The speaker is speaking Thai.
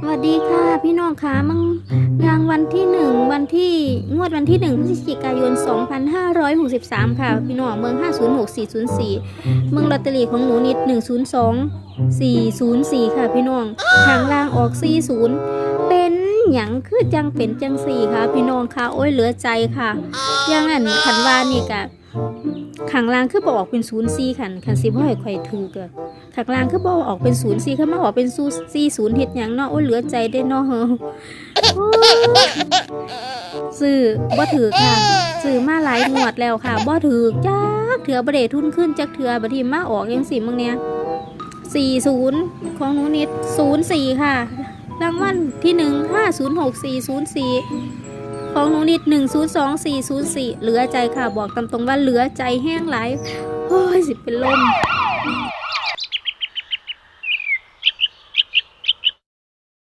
สวัสดีค่ะพี่น้องคะมึงรางวัลที่หนึ่งวันที่งวดวันที่หนึ่งพฤศจิกายน 2563 ค่ะ พี่น้องเมือง 506404 เมืองลอตเตอรี่ของหนูนิด 102404 ค่ะ พี่น้องทางล่างออก 40 เป็นหยังคือจังเป็นจังสี่ค่ะ พี่น้องค่ะ โอ้ยเหลือใจค่ะ อยังอันขันว่านี่กะ ข้างลางคือบอกออกเป็นศูนย์สี่ขันขันสิบ่ให้ข่อยถือก็ข้างลางคือบอกออกเป็นศูนย์สี่คืนมาออกเป็นศูนย์สี่ศูนย์เฮ็ดหยางเนาะโอ้เหลือใจได้เนาะเฮาซื้อบ่ถือค่ะสื่อมาหลายงวดแล้วค่ะบ่ถือจักเถือบ่ไดทุนขึ้นจักเถือบัดนี้มาออกจังสี่มึงเนี้ยสี่ศูนย์ของหนูนิสี่ค่ะ รางวัลที่หนึ่งห้าศูนย์หกสี่ศูนย์สี่ ของหนูนิดหนึ่งศูนย์สองสี่ศูนย์สี่เหลือใจค่ะ บอกตามตรงว่าเหลือใจแห้งไหลายโอ้ยสิเป็นลม